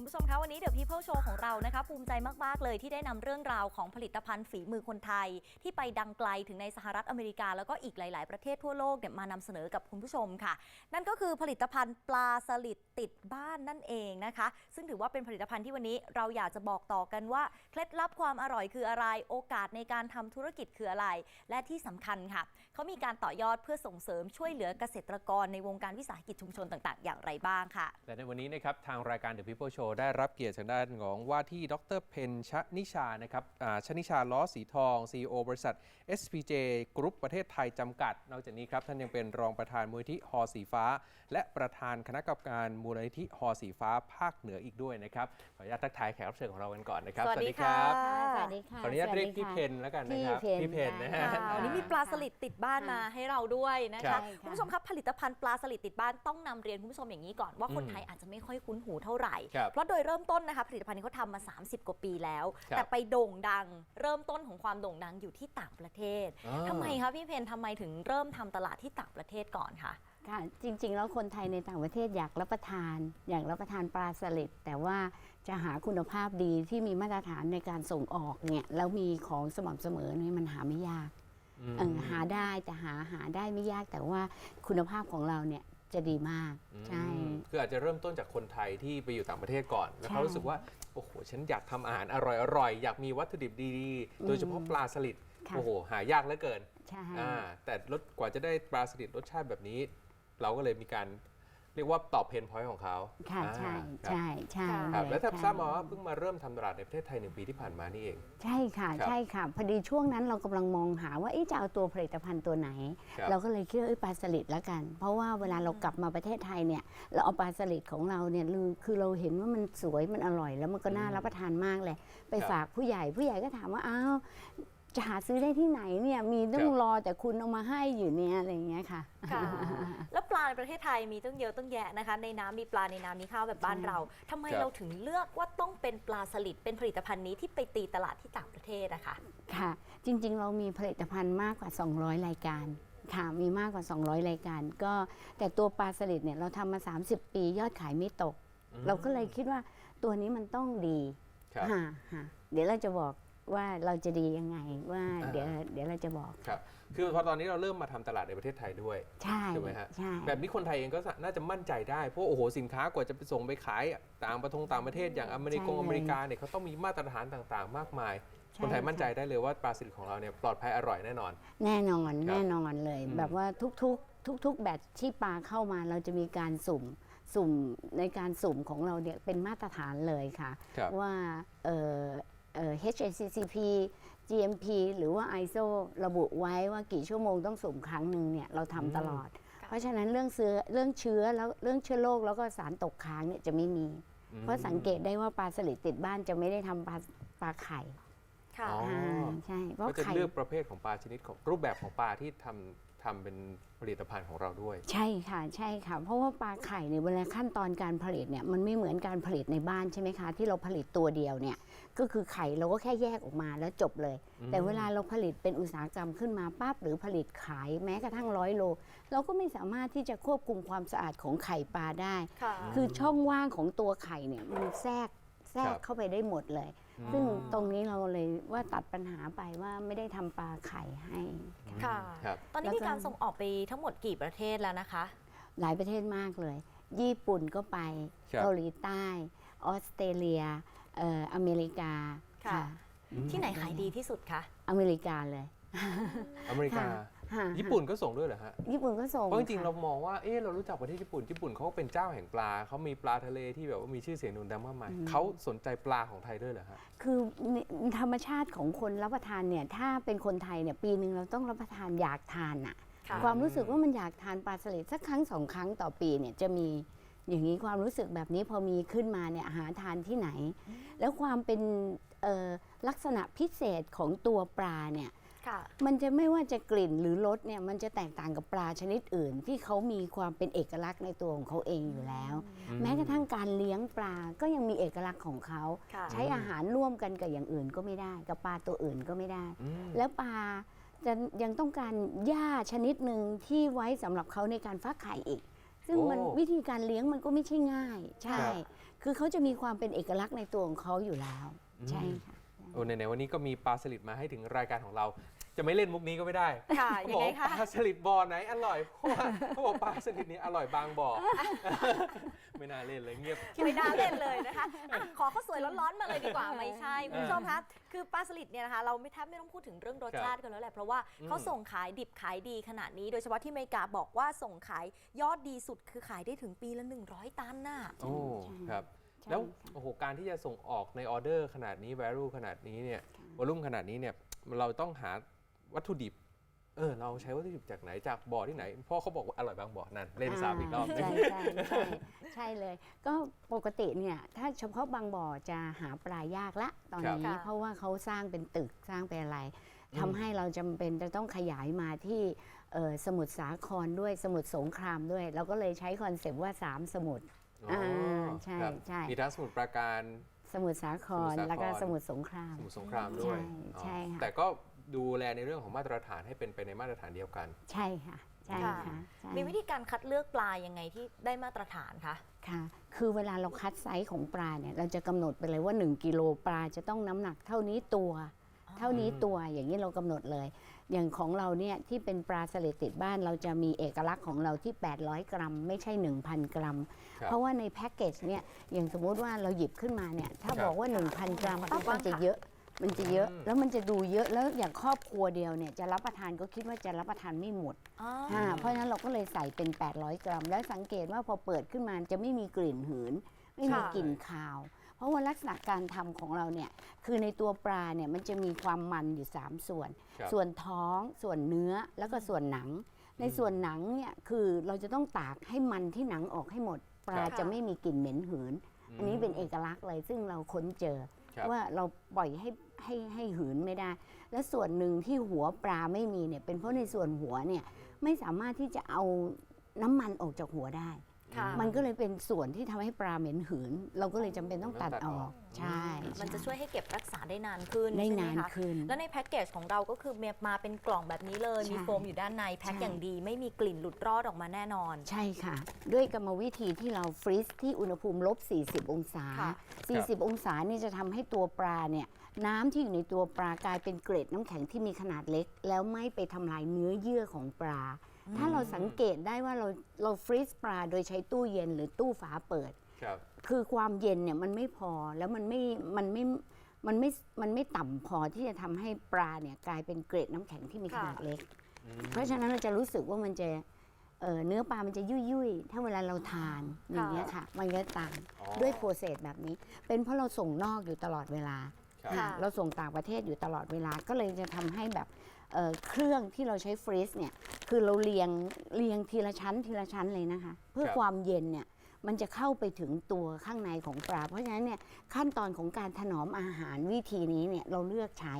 คุณผู้ชมคะวันนี้เดี๋ยว People Show ของเรานะคะภูมิใจมาก ๆ เลยที่ได้นำเรื่องราวของผลิตภัณฑ์ฝีมือคนไทย ที่ไปดังไกลถึงในสหรัฐอเมริกา แล้วก็อีกหลาย ๆ ประเทศทั่วโลกเนี่ยมานำเสนอกับคุณผู้ชมค่ะ นั่นก็คือผลิตภัณฑ์ปลาสลิดติดบ้านนั่นเองนะคะ ซึ่งถือว่าเป็นผลิตภัณฑ์ที่วันนี้เราอยากจะบอกต่อกันว่าเคล็ดลับความอร่อยคืออะไร โอกาสในการทำธุรกิจคืออะไร และที่สำคัญค่ะเขามีการต่อยอดเพื่อส่งเสริมช่วยเหลือเกษตรกรในวงการวิสาหกิจชุมชนต่าง ๆ อย่างไรบ้างค่ะ และในวันนี้นะครับทางรายการ The People Show ได้รับเกียรติจากด้านของว่าที่ดรเพนชนิชานะครับอ่าชนิชาล้อสีทอง CEO บริษัท SPJ กรุ๊ปประเทศไทยจำกัด นอกจากนี้ครับท่านยังเป็นรองประธานมูลนิธิหอสีฟ้า และประธานคณะกรรมการมูลนิธิหอสีฟ้าภาคเหนืออีกด้วยนะครับขออนุญาตทักทายแขกรับเชิญของเรากันก่อนนะครับสวัสดีค่ะสวัสดีค่ะขออนุญาตเรียกสวัสพี่ดีค่ะเพนแล้วกันนะครับพี่เพนนะค่ะฮะค่ะวันนี้มีปลาสลิดติดบ้านมาให้เราด้วยนะครัคะบคุณผู้ชมครับผลิตภัณฑ์ปลาสลิดติดบ้านต้องนำเรียนคุณผู้ชมอย่างนี้ก่อนว่าคนอืมไทยอาจจะไม่ค่อยคุ้นหูเท่าไหร่ครับเพราะโดยเริ่มต้นนะคะผลิตภัณฑ์นี้เขาทำมา 30 กว่าปีแล้ว ครับแต่ไปโด่งดังเริ่มต้นของความโด่งดังอยู่ที่ต่างประเทศอ่า ทำไมคะพี่เพนทำไมถึงเริ่มทำตลาดที่ต่างประเทศก่อนคะ ค่ะจริงๆ แล้วคนไทยในต่างประเทศอยากรับประทาน อยากรับประทานปลาสลิดแต่ว่าจะหาคุณภาพดีที่มีมาตรฐานในการส่งออกเนี่ยแล้วมีของสม่ำเสมอเนี่ยมันหาไม่ยาก อืม เออหาได้แต่หาหาได้ไม่ยากแต่ว่าคุณภาพของเราเนี่ย จะดีมากใช่อืมคืออาจจะเริ่มต้นจากคนไทยที่ไปอยู่ต่างประเทศก่อน แล้วเขาใช่รู้สึกว่า โอ้โห ฉันอยากทำอาหารอร่อยๆ อยากมีวัตถุดิบดีๆ โดยเฉพาะปลาสลิดค่ะโอ้โห หายากเหลือเกิน ใช่อ่าแต่รสกว่าจะได้ปลาสลิดรสชาติแบบนี้ เราก็เลยมีการเรียกว่าตอบเพนพอยต์ของเขาค่ะอ่าใช่ครับ ใช่ใช่ครับเยแล้วถ้าใช่ทราบมาว่าเพิ่งมาเริ่มทำตลาดในประเทศไทยหนึ่งปีที่ผ่านมานี่เอง ใช่ค่ะ ครับ ใช่ค่ะ พอดีช่วงนั้นเรากำลังมองหาว่าเอ๊ะจะเอาตัวผลิตภัณฑ์ตัวไหน ครับ เราก็เลยคิดว่าเอ้ยปลาสลิดแล้วกัน เพราะว่าเวลาเรากลับมาประเทศไทยเนี่ย เราเอาปลาสลิดของเราเนี่ยคือคือเราเห็นว่ามันสวยมันอร่อย แล้วมันก็น่าอืมรับประทานมากเลย ไปครับ ฝากผู้ใหญ่ผู้ใหญ่ก็ถามว่าอ้าว จะหาซื้อได้ที่ไหนเนี่ยมีต้อคงรับรอแต่คุณเอามาให้อยู่เนี่ยอะไรอย่างเงี้ยค่ะค่ะ แล้วปลาในประเทศไทยมีตั้งเยอะตั้งแยะนะคะ ในน้ำมีปลาในน้ำมีข้าวแบบบ้านใช่เราทำไมครับเราถึงเลือกว่าต้องเป็นปลาสลิดเป็นผลิตภัณฑ์นี้ที่ไปตีตลาดที่ต่างประเทศอะค่ะค่ะ จริง ๆ เรามีผลิตภัณฑ์มากกว่า 200 รายการค่ะมีมากกว่า 200 รายการ ก็แต่ตัวปลาสลิดเนี่ยเราทำมา 30 ปียอดขายไม่ตกอืมเราก็เลยคิดว่าตัวนี้มันต้องดีครับฮะฮะเดี๋ยวเราจะบอก ว่าเราจะดียังไงว่าอ่าเดี๋ยวเดี๋ยวเราจะบอก ครับ คือพอตอนนี้เราเริ่มมาทำตลาดในประเทศไทยด้วย ใช่ถูกไหมฮะใช่แบบนี้คนไทยเองก็น่าจะมั่นใจได้ เพราะโอ้โหสินค้ากว่าจะไปส่งไปขายต่างประเทศต่างประเทศอย่างอเมริกงอเมริกาเนี่ยเขาต้องมีมาตรฐานต่างๆ มากมาย คนไทยมั่นใจได้เลยว่าปลาสลิดของเราเนี่ยปลอดภัยอร่อยแน่นอน แน่นอนครับแน่นอนเลยอืมแบบว่าทุกๆ ทุก ๆ แบตที่ปลาเข้ามาเราจะมีการสุ่มสุ่มในการสุ่มของเราเนี่ยเป็นมาตรฐานเลยค่ะครับว่าเอ่อเอ่อ HACCP GMP หรือว่า ISO ระบุไว้ว่ากี่ชั่วโมงต้องสุ่มครั้งหนึ่งเนี่ยเราทำตลอดค่ะเพราะฉะนั้นเรื่องเชื้อเรื่องเชื้อแล้วเรื่องเชื้อโรคแล้วก็สารตกค้างเนี่ยจะไม่มี เพราะสังเกตได้ว่าปลาสลิดติดบ้านจะไม่ได้ทำปลาปลาไข่ค่ะ อ๋อาใช่เพราะก็จะไข่ เลือกประเภทของปลาชนิดของรูปแบบของปลาที่ทำ ทำเป็นผลิตภัณฑ์ของเราด้วย ใช่ค่ะใช่ค่ะ เพราะว่าปลาไข่เนี่ยเวลาขั้นตอนการผลิตเนี่ยมันไม่เหมือนการผลิตในบ้านใช่ไหมคะ ที่เราผลิตตัวเดียวเนี่ยก็คือไข่เราก็แค่แยกออกมาแล้วจบเลยอืมแต่เวลาเราผลิตเป็นอุตสาหกรรมขึ้นมาปั๊บหรือผลิตขายแม้กระทั่งร้อยโล เราก็ไม่สามารถที่จะควบคุมความสะอาดของไข่ปลาได้ค่ะคือช่องว่างของตัวไข่เนี่ยมันแทรกแทรคกรับเข้าไปได้หมดเลย ซึ่งตรงนี้เราเลยว่าตัดปัญหาไปว่าไม่ได้ทำปลาไข่ให้ ค่ะ ครับ ตอนนี้แล้วมีก็การส่งออกไปทั้งหมดกี่ประเทศแล้วนะคะ หลายประเทศมากเลย ญี่ปุ่นก็ไปครับ เกาหลีใต้ ออสเตรเลียเอ่ออเมริกาค่ะค่ะที่ไหนขายดีที่สุดคะ อเมริกาเลย อเมริกา ค่ะ ญี่ปุ่นก็ส่งด้วยเหรอฮะ ญี่ปุ่นก็ส่งเพราะจริงๆค่ะเรามองว่า เออเรารู้จักประเทศญี่ปุ่น ญี่ปุ่นเขาเป็นเจ้าแห่งปลา เขามีปลาทะเลที่แบบว่ามีชื่อเสียงโด่งดังมากมาย เขาสนใจปลาของไทยด้วยเหรอฮะ คือธรรมชาติของคนรับประทานเนี่ย ถ้าเป็นคนไทยเนี่ยปีหนึ่งเราต้องรับประทานอยากทานอะค่ะความรู้สึกว่ามันอยากทานปลาสลิดสักครั้งสองครั้งต่อปีเนี่ยจะมีอย่างนี้ความรู้สึกแบบนี้พอมีขึ้นมาเนี่ยหาทานที่ไหน แล้วความเป็นเอ่อลักษณะพิเศษของตัวปลาเนี่ยค่ะ มันจะไม่ว่าจะกลิ่นหรือรสเนี่ยมันจะแตกต่างกับปลาชนิดอื่น ที่เขามีความเป็นเอกลักษณ์ในตัวของเขาเองอยู่แล้วอืมแม้กระทั่งการเลี้ยงปลาก็ยังมีเอกลักษณ์ของเขาค่ะใช้อาหารร่วมกันกับอย่างอื่นก็ไม่ได้ กับปลาตัวอื่นก็ไม่ได้อืมแล้วปลาจะยังต้องการหญ้าชนิดหนึ่งที่ไว้สำหรับเขาในการฟักไข่อีก ซึ่งมันโอ้วิธีการเลี้ยงมันก็ไม่ใช่ง่าย ใช่ครับคือเขาจะมีความเป็นเอกลักษณ์ในตัวของเขาอยู่แล้วอืมใช่ค่ะ โอ้ไหนๆวันนี้ก็มีปลาสลิดมาให้ถึงรายการของเรา จะไม่เล่นมุกนี้ก็ไม่ได้ค่ะเขายับงอกไงว่าคะ ปลาสลิดบ่อไหนอร่อยเพราะว่าเขาบอกปลาสลิดนี้อร่อยบางบ่อ ไม่น่าเล่นเลยเงียบ ไม่น่าเล่นเลยนะคะอะขอข้าวสวยร้อนๆมาเลยดีกว่า ไม่ใช่คุณผู้ชมคะคือปลาสลิดเนี่ยนะคะเราไม่แทบไม่ต้องพูดถึงเรื่องรสชาติกันแล้วแหละเพราะว่าอืมเขาส่งขายดิบขายดีขนาดนี้ โดยเฉพาะที่อเมริกาบอกว่าส่งขายยอดดีสุดคือขายได้ถึงปีละ 100 ตันน่ะ โอ้ใช่ครับใช่ แล้วค่ะโอ้โหการที่จะส่งออกในออเดอร์ขนาดนี้ value ขนาดนี้เนี่ยค่ะวอลุ่มขนาดนี้เนี่ยเราต้องหาวัตถุดิบเออเราใช้วัตถุดิบจากไหนจากบ่อที่ไหนเพราะเขาบอกว่าอร่อยบางบ่อนั่นเล่นซ้ำอีกรอบหนึงใช่ใช่ใช่ใช่เลย ก็ปกติเนี่ยถ้าเฉพาะบางบ่อจะหาปลายากละตอนครับนี้ค่ะเพราะว่าเขาสร้างเป็นตึกสร้างเป็นอะไรอืมทำให้เราจำเป็นจะต้องขยายมาที่เอ่อสมุทรสาครด้วยสมุทรสงครามด้วย เราก็เลยใช้คอนเซปต์ว่า 3 สมุทร อ๋อใช่ครับใช่ มีทั้งสมุทรปราการ สมุทรสาครสมุทรสาคร แล้วก็สมุทรสงคราม สมุทรสงครามด้วยใช่ใช่อ๋อค่ะ แต่ก็ดูแลในเรื่องของมาตรฐานให้เป็นไปในมาตรฐานเดียวกัน ใช่ค่ะ ใช่ค่ะค่ะ ใช่มีวิธีการคัดเลือกปลายังไงที่ได้มาตรฐานคะ ค่ะ คือเวลาเราคัดไซส์ของปลาเนี่ยเราจะกำหนดไปเลยว่า 1 กิโลปลาจะต้องน้ำหนักเท่านี้ตัว เท่านี้ตัวอย่างนี้เรากำหนดเลย อย่างของเราเนี่ยที่เป็นปลาสลิดติดบ้านเราจะมีเอกลักษณ์ของเราที่ 800 กรัม ไม่ใช่ 1,000 กรัมครับเพราะว่าในแพ็กเกจเนี่ยอย่างสมมุติว่าเราหยิบขึ้นมาเนี่ยถ้าครับบอกว่า 1,000 กรัมปั๊บขอดูบ้างมันจะค่ะเยอะมันจะเยอะอืมแล้วมันจะดูเยอะแล้วอย่างครอบครัวเดียวเนี่ยจะรับประทานก็คิดว่าจะรับประทานไม่หมดอ๋ออ่าเพราะฉะนั้นเราก็เลยใส่เป็น 800 กรัม แล้วสังเกตว่าพอเปิดขึ้นมาจะไม่มีกลิ่นหืน ไม่มีค่ะกลิ่นคาว เพราะว่าลักษณะการทำของเราเนี่ยคือในตัวปลาเนี่ยมันจะมีความมันอยู่ 3 ส่วนครับส่วนท้องส่วนเนื้อแล้วก็ส่วนหนัง ในส่วนหนังเนี่ยคือเราจะต้องตากให้มันที่หนังออกให้หมด ปลาครับจะไม่มีกลิ่นเหม็นหืน อันนี้เป็นเอกลักษณ์เลยซึ่งเราค้นเจอครับว่าเราปล่อยให้ให้ให้หืนไม่ได้ และส่วนหนึ่งที่หัวปลาไม่มีเนี่ยเป็นเพราะในส่วนหัวเนี่ยไม่สามารถที่จะเอาน้ำมันออกจากหัวได้ ค่ะมันก็เลยเป็นส่วนที่ทำให้ปลาเหม็นหืน เราก็เลยจำเป็นต้องตัดออก ใช่มันจะใช่วยให้เก็บรักษาได้นานขึ้นได้ใช่ไหมนานคะขึ้น แล้วในแพ็กเกจของเราก็คือมาเป็นกล่องแบบนี้เลยใช่มีโฟมอยู่ด้านในแพ็คใช่ อย่างดี ไม่มีกลิ่นหลุดรอดออกมาแน่นอน ใช่ค่ะ ด้วยกรรมวิธีที่เราฟรีซที่อุณหภูมิลบ 40 องศา ค่ะ 40 องศานี่จะทำให้ตัวปลาเนี่ยน้ำที่อยู่ในตัวปลากลายเป็นเกล็ดน้ำแข็งที่มีขนาดเล็ก แล้วไม่ไปทำลายเนื้อเยื่อของปลา ถ้าเราสังเกตได้ว่าเราเราฟรีซปลาโดยใช้ตู้เย็นหรือตู้ฝาเปิด ครับ คือความเย็นเนี่ยมันไม่พอแล้วมันไม่มันไม่มันไม่มันไม่ต่ำพอที่จะทำให้ปลาเนี่ยกลายเป็นเกล็ดน้ำแข็งที่มีขนาดค่ะเล็กอืมเพราะฉะนั้นเราจะรู้สึกว่ามันจะเอ่อเนื้อปลามันจะยุ่ยยุ่ยๆ ถ้าเวลาเราทานอย่างเงี้ยค่ะ มันก็ต่างอ๋อด้วยโปรเซสแบบนี้ เป็นเพราะเราส่งนอกอยู่ตลอดเวลา ครับ ค่ะ เราส่งต่างประเทศอยู่ตลอดเวลาก็เลยจะทำให้แบบ เอ่อเครื่องที่เราใช้ฟรีซเนี่ยคือเราเรียงเรียงทีละชั้นทีละชั้นเลยนะคะ เพื่อครับความเย็นเนี่ยมันจะเข้าไปถึงตัวข้างในของปลา เพราะฉะนั้นเนี่ยขั้นตอนของการถนอมอาหารวิธีนี้เนี่ยเราเลือกใช้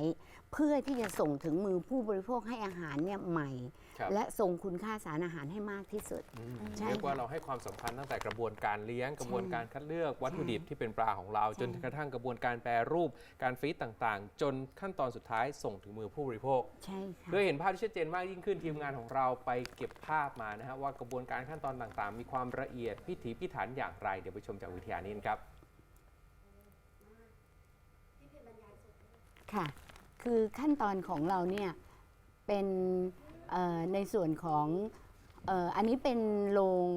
เพื่อที่จะส่งถึงมือผู้บริโภคให้อาหารเนี่ยใหม่ครับ และส่งคุณค่าสารอาหารให้มากที่สุดอืมใช่เรียกว่าค่ะเราให้ความสำคัญตั้งแต่กระบวนการเลี้ยงกระบวนการคัดเลือกวัตถุดิบที่เป็นปลาของเราใช่จนกระทั่งกระบวนการแปรรูปการฟรีซต่างๆ จนขั้นตอนสุดท้ายส่งถึงมือผู้บริโภคใช่ค่ะเพื่อเห็นภาพที่ชัดเจนมากยิ่งขึ้นทีมงานของเราไปเก็บภาพมานะฮะว่ากระบวนการขั้นตอนต่างๆ มีความละเอียดพิถีพิถันอย่างไร เดี๋ยวไปชมจากวิทยานี้กันครับค่ะ คือขั้นตอนของเราเนี่ยเป็นเอ่อ ในส่วนของเอ่ออันนี้เป็นโรง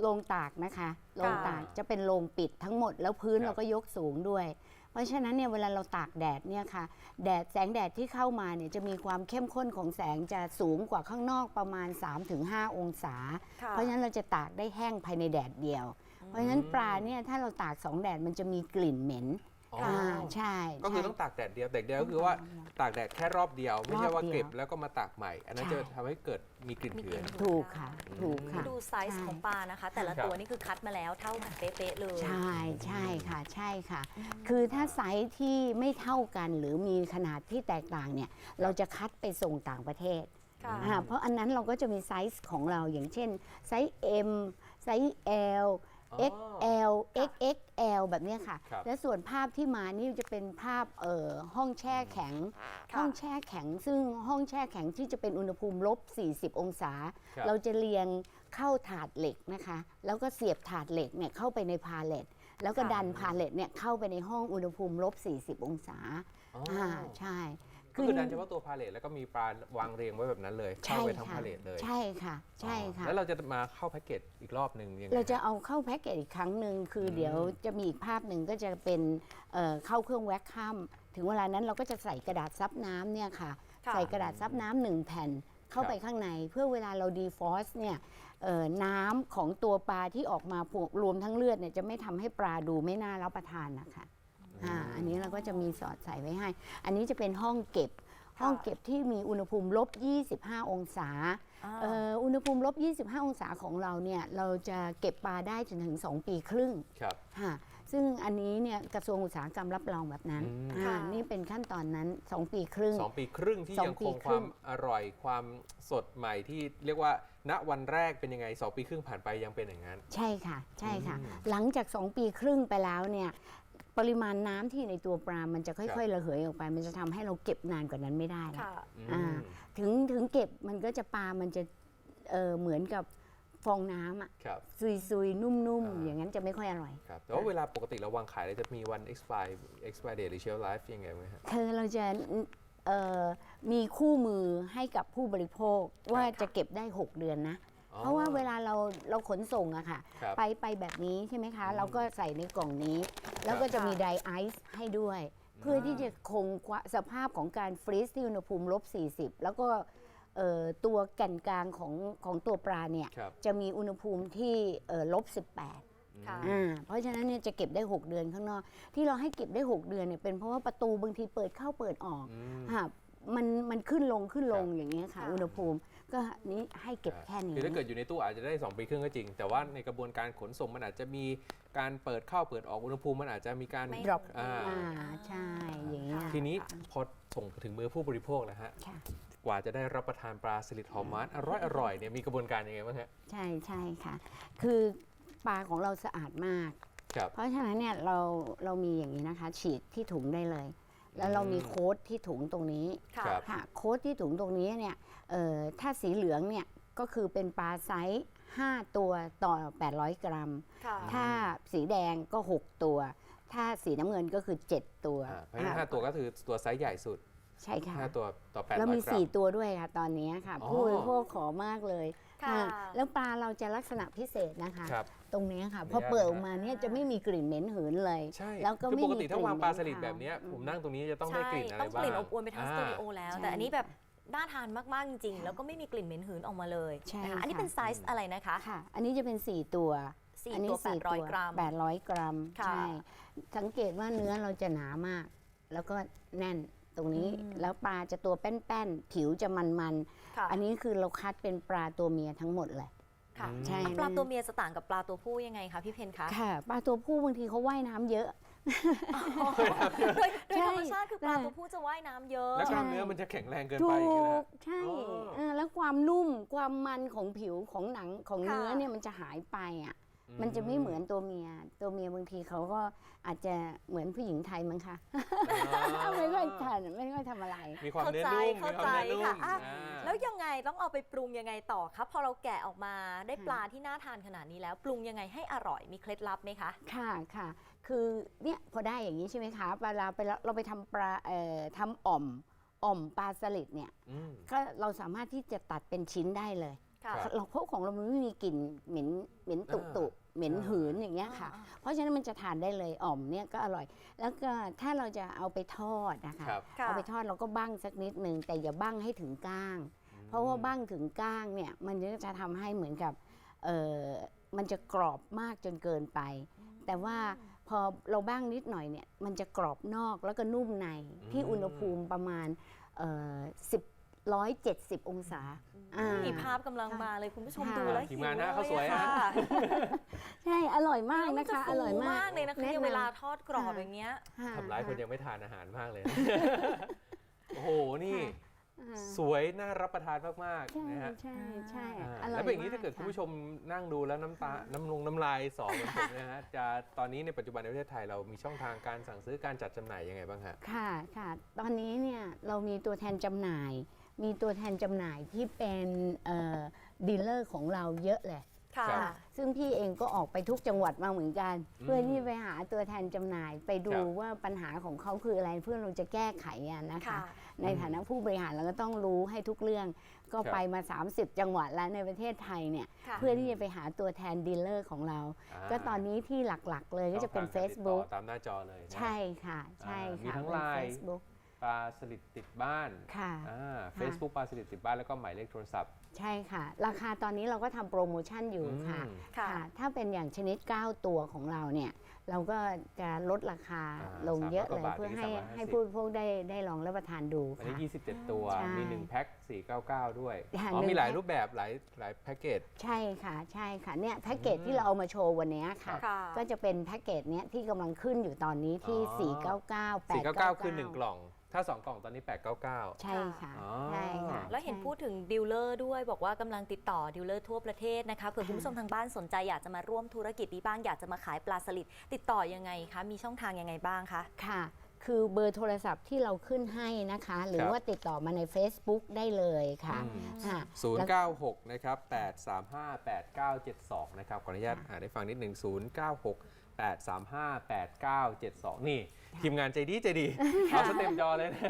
โรงตากนะคะโรงตากจะเป็นโรงปิดทั้งหมดแล้วพื้นครับเราก็ยกสูงด้วย เพราะฉะนั้นเนี่ยเวลาเราตากแดดเนี่ยค่ะแดดแสงแดดที่เข้ามาเนี่ยจะมีความเข้มข้นของแสงจะสูงกว่าข้างนอกประมาณ 3-5 องศาค่ะเพราะฉะนั้นเราจะตากได้แห้งภายในแดดเดียว เพราะฉะนั้นปลาเนี่ยถ้าเราตากสองแดดมันจะมีกลิ่นเหม็น อ๋ออ่าใช่ก็คือใช่ ต้องตากแดดเดียวแต่เดียวก็คือว่าตากแดดแค่รอบเดียว ไม่ใช่ว่าอบเดียวเก็บแล้วก็มาตากใหม่ อันนั้นใช่จะทำให้เกิดมีกลิ่นมีกเถืลิ่อนน ถูกค่ะ ถูกค่ะ ดูไซส์ใช่ของปลานะคะ แต่ละครับ ตัวนี่คือคัดมาแล้วเท่ากันเป๊ะๆเลยใช่ใช่ค่ะใช่ค่ะ คือถ้าไซส์ที่ไม่เท่ากันหรือมีขนาดที่แตกต่างเนี่ย เราจะคัดไปส่งต่างประเทศค่ะ อ่าเพราะอันนั้นเราก็จะมีไซส์ของเราอย่างเช่นไซส์ M ไซส์ L อ๋อ XL XXL แบบเนี้ยค่ะ ครับ และส่วนภาพที่มานี่จะเป็นภาพเอ่อห้องแช่แข็งค่ะห้องแช่แข็ง ซึ่งห้องแช่แข็งที่จะเป็นอุณหภูมิลบ 40 องศา ครับ เราจะเรียงเข้าถาดเหล็กนะคะ แล้วก็เสียบถาดเหล็กเนี่ยเข้าไปในพาเลตแล้วก็ค่ะดันพาเลตเนี่ยเข้าไปในห้องอุณหภูมิลบ 40 องศา อ๋อออ่าใช่ ก็คือดันเฉพาะตัวพาเลทแล้วก็มีปลาวางเรียงไว้แบบนั้นเลยเข้าใช่ไปทั้งค่ะพาเลทเลย ใช่ค่ะ ใช่ค่ะ แล้วเราจะมาเข้าแพ็กเกจอีกรอบหนึ่งยังไงเราจะเอาเข้าแพ็กเกจอีกครั้งหนึ่งคืออมเดี๋ยวจะมีอีกภาพหนึ่งก็จะเป็นเอ่อเข้าเครื่องแว็กคัมถึงเวลานั้นเราก็จะใส่กระดาษซับน้ำเนี่ยค่ะค่ะ ใส่กระดาษซับน้ำหนึ่งแผ่นเข้าไปข้างในเพื่อเวลาเราดีฟอสเนี่ยเอ่อน้ำของตัวปลาที่ออกมาพวกรวมทั้งเลือดเนี่ยจะไม่ทำให้ปลาดูไม่น่ารับประทานนะคะ อ่าอันนี้เราก็จะมีสอดใส่ไว้ให้ อันนี้จะเป็นห้องเก็บค่ะห้องเก็บที่มีอุณหภูมิลบ 25 องศาอ่าเอ่ออุณหภูมิลบ 25 องศาของเราเนี่ยเราจะเก็บปลาได้จนถึง 2 ปีครึ่งครับค่ะซึ่งอันนี้เนี่ยกระทรวงอุตสาหกรรมรับรองแบบนั้นอืมอ่าค่ะนี่เป็นขั้นตอนนั้น 2 ปีครึ่งสองปีครึ่งที่สองยังปีคงคครึ่วางมอร่อยความสดใหม่ที่เรียกว่าณวันแรกเป็นยังไงสองปีครึ่งผ่านไปยังเป็นอย่างนั้น ใช่ค่ะ ใช่ค่ะอืมหลังจาก 2 ปีครึ่งไปแล้วเนี่ย ปริมาณน้ำที่ในตัวปลา มันจะค่อยๆระเหยออกไป มันจะทำให้เราเก็บนานกว่านั้นไม่ได้ละ ค่ะอืมอ่า ถึงถึงเก็บมันก็จะปลา มันจะเออเหมือนกับฟองน้ำอะครับ ซุยๆ นุ่มอ่า ๆ อย่างนั้นจะไม่ค่อยอร่อย ครับ แต่ว่าเวลาปกติเราวางขายเราจะมีวัน expire expire date หรือ shelf life ยังไงไหมครับคือเราจะเอ่อมีคู่มือให้กับผู้บริโภคว่าจะเก็บได้ 6 เดือนนะ เพราะว่าเวลาเราเราขนส่งอะค่ะ ครับไปไปแบบนี้ใช่ไหมคะอืมเราก็ใส่ในกล่องนี้ แล้วก็จะมีไดไอซ์ให้ด้วย เพื่อที่จะคงความสภาพของการฟรีซที่อุณหภูมิลบ 40 แล้วก็เอ่อตัวแก่นกลางของของตัวปลาเนี่ย ครับ จะมีอุณหภูมิที่เอ่อลบ 18 ค่ะอ่าเพราะฉะนั้นเนี่ยจะเก็บได้ 6 เดือนข้างนอก ที่เราให้เก็บได้ 6 เดือนเนี่ยเป็นเพราะว่าประตูบางทีเปิดเข้าเปิดออกอืม ค่ะมันมันขึ้นลงขึ้นลงครับอย่างเงี้ยค่ะ ค่ะ อุณหภูมิ ก็นี้ให้เก็บแค่นี้คือถ้าเกิดอยู่ในตู้อาจจะได้ 2 ปีครึ่งก็จริง แต่ว่าในกระบวนการขนส่งมันอาจจะมีการเปิดเข้าเปิดออกอุณหภูมิมันอาจจะมีการไม่ drop อ่าอ่าใช่อย่างเงี้ยทีนี้พอส่งถึงมือผู้บริโภคแล้วฮะค่ะกว่าจะได้รับประทานปลาสลิดหอมมันอร่อยอร่อยๆเนี่ยมีกระบวนการยังไงบ้างฮะใช่ใช่ค่ะ คือปลาของเราสะอาดมากครับเพราะฉะนั้นเนี่ยเราเรามีอย่างนี้นะคะ ฉีดที่ถุงได้เลย แล้วเรามีอืมโค้ดที่ถุงตรงนี้ค่ะครับ ค่ะโค้ดที่ถุงตรงนี้เนี่ยเอ่อถ้าสีเหลืองเนี่ยก็คือเป็นปลาไซส์5ตัวต่อ 800 กรัม ค่ะ ถ้าสีแดงก็ 6 ตัว ถ้าสีน้ำเงินก็คือ 7 ตัวอ่าเพราะฉะนั้นอ่าห้าตัวก็คือตัวไซส์ใหญ่สุด ใช่ค่ะห้าตัวต่อแปดร้แล้อวยมีกรัม4ตัวด้วยค่ะ ตอนนี้ค่ะ อ๋อ ผู้บริโภคขอมากเลย ค่ะอ่าแล้วปลาเราจะลักษณะพิเศษนะคะ ครับ ตรงนี้ค่ะขพอออนุญาตเปิดนะออกมาเนี่ยจะไม่มีกลิ่นเหม็นหืนเลย ใช่แล้วก็คือไม่ปกมีติถ้าวางกลิ่นปลาสลิดเหม็นแบบเนี้ยคาว ผมนั่งตรงนี้จะต้องได้ใช่กลิ่นอะไรต้องบ้าง กลิ่นอบอวลไปทั้งสตูดิโอแล้วใช่แต่อันนี้แบบน่าทานมาก ๆ จริง ๆ แล้วก็ไม่มีกลิ่นเหม็นหืนออกมาเลยใช่นะคะอันนี้ค่ะเป็นไซส์อะไรนะคะค่ะ อันนี้จะเป็น 4 ตัวสี่อันนี้ตัว สี่800 กรัม 800 กรัม ค่ะใช่ สังเกตว่าเนื้อเราจะหนามาก แล้วก็แน่นตรงนี้ อืม แล้วปลาจะตัวแป้นๆ ผิวจะมันค่ะๆ อันนี้คือเราคัดเป็นปลาตัวเมียทั้งหมดเลยค่ะใช่ปลาตัวเมียจะต่างกับปลาตัวผู้ยังไงคะพี่เพนคะค่ะปลาตัวผู้บางทีเขาว่ายน้ำเยอะโดยโดยใช่ธรรมชาติคือปลาใช่ตัวผู้จะว่ายน้ำเยอะ แล้วกล้ามใช่เนื้อมันจะแข็งแรงเกินถูไปอย่างเงี้ยกนะใช่อ๋อเออแล้วความนุ่มความมันของผิวของหนังของค่ะเนื้อเนี่ยมันจะหายไปอะ มันจะไม่เหมือนตัวเมีย ตัวเมียบางทีเขาก็อาจจะเหมือนผู้หญิงไทยมั้งคะอ่าไม่ค่อยทานไม่ค่อยทำอะไร มีความเข้าเนื้อใจนุ่มมีเข้าความใจเนื้อนุ่มค่ะอะอ่าแล้วยังไงต้องเอาไปปรุงยังไงต่อครับ พอเราแกะออกมาได้ค่ะปลาที่น่าทานขนาดนี้แล้ว ปรุงยังไงให้อร่อยมีเคล็ดลับไหมคะ ค่ะค่ะ คือเนี่ยพอได้อย่างนี้ใช่ไหมคะเวลาไปเราไปทำปลาเอ่อทำอ่อมอ่อมปลาสลิดเนี่ยอืมก็เราสามารถที่จะตัดเป็นชิ้นได้เลย ค่ะครับเราเพราะของเรามันไม่มีกลิ่นเหม็นเหม็นตุตุเหม็นหืนอย่างเงี้ยค่ะ เพราะฉะนั้นมันจะทานได้เลยอ่อมเนี่ยก็อร่อย แล้วก็ถ้าเราจะเอาไปทอดนะคะ ครับค่ะเอาไปทอดเราก็บั้งสักนิดหนึ่งแต่อย่าบั้งให้ถึงก้าง เพราะว่าบ้างถึงก้างเนี่ยมันก็จะทำให้เหมือนกับเออมันจะกรอบมากจนเกินไป แต่ว่าพอเราบ้างนิดหน่อยเนี่ยมันจะกรอบนอกแล้วก็นุ่มในที่อุณหภูมิประมาณเอ่อ สิบร้อยเจ็ดสิบองศาอ่ามีภาพกำลังมาเลยคุณผู้ชมค่ะ ดูแล้วทีหิมวงานหน้าเลข้าวสวยอะฮะค่ะใช่ อร่อยมากแล้วนะคะจอร่อยฟูมาก เลยนะคะแเนี่ยเวลาทอดกรอบค่ะ อย่างเงี้ย ค่ะทำร้ายคนยังไม่ทานอาหารมากเลยนะ โอ้โห นี่ อ่าสวยน่ารับประทานมากใช่ๆนะฮะใช่ใช่อ่าอร่อยแล้วเป็นอย่างนี้มถ้าเกิดคุณะผู้ชมนั่งดูแล้วน้ำตา น้ำลงน้ำลายสอเหมือนผมนะฮะ จะตอนนี้ในปัจจุบันในประเทศไทยเรามีช่องทางการสั่งซื้อการจัดจำหน่ายยังไงบ้างฮะ ค่ะค่ะ ตอนนี้เนี่ยเรามีตัวแทนจำหน่าย มีตัวแทนจำหน่ายที่เป็นดีลเลอร์ของเราเยอะเลยค่ะครับซึ่งพี่เองก็ออกไปทุกจังหวัดมาเหมือนกันอืมเพื่อที่ไปหาตัวแทนจำหน่ายไปดูครับว่าปัญหาของเขาคืออะไรเพื่อเราจะแก้ไขอะนะคะค่ะในฐานะผู้บริหารเราก็ต้องรู้ให้ทุกเรื่อง ก็ครับไปมา 30 จังหวัดแล้วในประเทศไทยเนี่ยค่ะเพื่อที่จะไปหาตัวแทนดีลเลอร์ของเราาก็ตอนนี้ที่หลักๆเลยก็จะเป็นช่องทางการติดต่อ Facebook ตามหน้าจอเลยนะใช่ค่ะ ใช่อ่ามีค่ะทั้งเป็นไลน์ Facebook ปลาสลิดติดบ้านค่ะอ่า Facebook ปลาสลิดติดบ้านแล้วก็หมายเลขโทรศัพท์ ใช่ค่ะ ราคาตอนนี้เราก็ทำโปรโมชั่นอยู่ค่ะอืมค่ะค่ะ ถ้าเป็นอย่างชนิด 9 ตัวของเราเนี่ยเราก็จะลดราคาอ่าลงเยอะเลย300กว่าบาทเพื่อให้ถึง350ให้ผู้บริโภคได้ได้ลองรับประทานดูอันค่ะนี้ 27 ตัวใช่มี 1 แพ็ค499 ด้วยค่ะอ๋อหนึ่งมีหลายแพ็ครูปแบบหลายหลายแพ็กเกจ ใช่ค่ะ ใช่ค่ะ เนี่ยแพ็กเกจอืมที่เราเอามาโชว์วันเนี้ยค่ะค่ะ ก็จะเป็นแพ็กเกจเนี้ยที่กำลังขึ้นอยู่ตอนนี้ที่อ๋อ499 499 คือ1กล่อง ถ้า 2 กล่องตอนนี้ 899 ใช่ค่ะอ๋อ ใช่ค่ะแล้วเห็นใช่พูดถึงดีลเลอร์ด้วยบอกว่ากำลังติดต่อดีลเลอร์ทั่วประเทศนะคะเผื่อคุณผู้ชมทางบ้านสนใจอยากจะมาร่วมธุรกิจนี้บ้างอยากจะมาขายปลาสลิดติดต่อยังไงคะมีช่องทางยังไงบ้างคะ ค่ะ คือเบอร์โทรศัพท์ที่เราขึ้นให้นะคะ หรือครับ ว่าติดต่อมาใน Facebook ได้เลยค่ะอืมค่ะ 096 นะครับ 835 8972 นะครับ ขออนุญาตอ่านให้ฟังนิดหนึ่ง096 835 8972 นี่ ทีมงานใจดีใจดีเอาสเต็มจอเลยนะ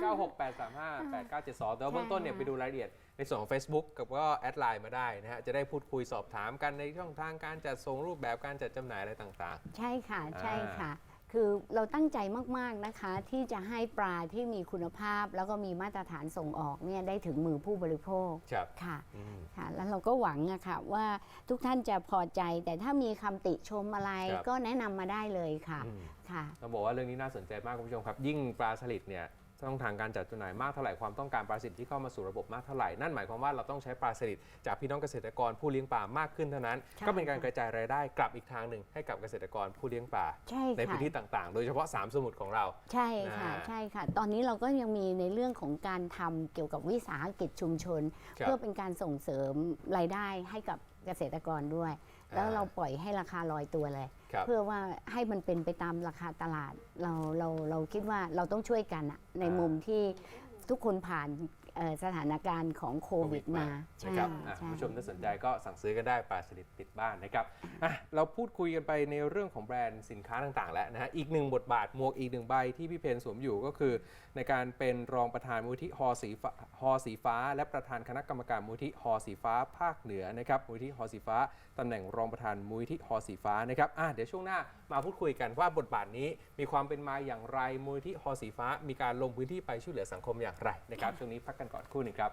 096 835 8972 แต่ว่าเบื้องต้นเนี่ยใช่ไปดูรายละเอียดในส่วนของ Facebook กับก็แอดไลน์มาได้นะฮะ จะได้พูดคุยสอบถามกันในช่องทางการจัดส่งรูปแบบการจัดจำหน่ายอะไรต่างใช่ค่ะอ่าใช่ค่ะ คือเราตั้งใจมาก ๆ นะคะ ที่จะให้ปลาที่มีคุณภาพ แล้วก็มีมาตรฐานส่งออกเนี่ยได้ถึงมือผู้บริโภคๆครับค่ะอืม ค่ะ แล้วเราก็หวังอะค่ะว่าทุกท่านจะพอใจ แต่ถ้ามีคำติชมอะไรครับ ก็แนะนำมาได้เลยค่ะอืมค่ะ ต้องบอกว่าเรื่องนี้น่าสนใจมากคุณผู้ชมครับ ยิ่งปลาสลิดเนี่ย ช่องทางการจัดจำหน่ายมากเท่าไหร่ความต้องการปลาสลิดที่เข้ามาสู่ระบบมากเท่าไหร่นั่นหมายความว่าเราต้องใช้ปลาสลิดจากพี่น้องเกษตรกรผู้เลี้ยงปลามากขึ้นเท่านั้น ใช่ก็เป็นการกระจายรายได้กลับอีกทางหนึ่งให้กับเกษตรกรผู้เลี้ยงปลาใช่ในค่ะพื้นที่ต่างๆ โดยเฉพาะ3สมุทรของเรา ใช่ค่ะ อ่าใช่ค่ะ ตอนนี้เราก็ยังมีในเรื่องของการทำเกี่ยวกับวิสาหกิจชุมชน ครับ เพื่อเป็นการส่งเสริมรายได้ให้กับเกษตรกรด้วย แล้วอ่าเราปล่อยให้ราคาลอยตัวเลยครับเพื่อว่าให้มันเป็นไปตามราคาตลาดเราเราเราคิดว่าเราต้องช่วยกันอะในอ่ามุมุมที่ ทุกคนผ่านเอ่อสถานการณ์ของโควิดมาใช่นะครับอะใช่คุณผู้ชมถ้าสนใจก็สั่งซื้อกันได้ปลาสลิดติดบ้านนะครับอะเราพูดคุยกันไปในเรื่องของแบรนด์สินค้าต่างๆ แล้วนะฮะอีกหนึ่งบทบาทหมวกอีกหนึ่งใบที่พี่เพนสวมอยู่ก็คือ ในการเป็นรองประธานมูลที่ฮอสีฟ้าฮอสีฟ้า และประธานคณะกรรมการมูลที่ฮอสีฟ้าภาคเหนือนะครับมูลที่ฮอสีฟ้าตำแหน่งรองประธานมูลที่ฮอสีฟ้านะครับอะเดี๋ยวช่วงหน้ามาพูดคุยกันว่าบทบาทนี้มีความเป็นมาอย่างไรมูลที่ฮอสีฟ้า มีการลงพื้นที่ไปช่วยเหลือสังคมอย่างไรนะครับช่วงนี้พักกันก่อนครู่หนึ่งครับ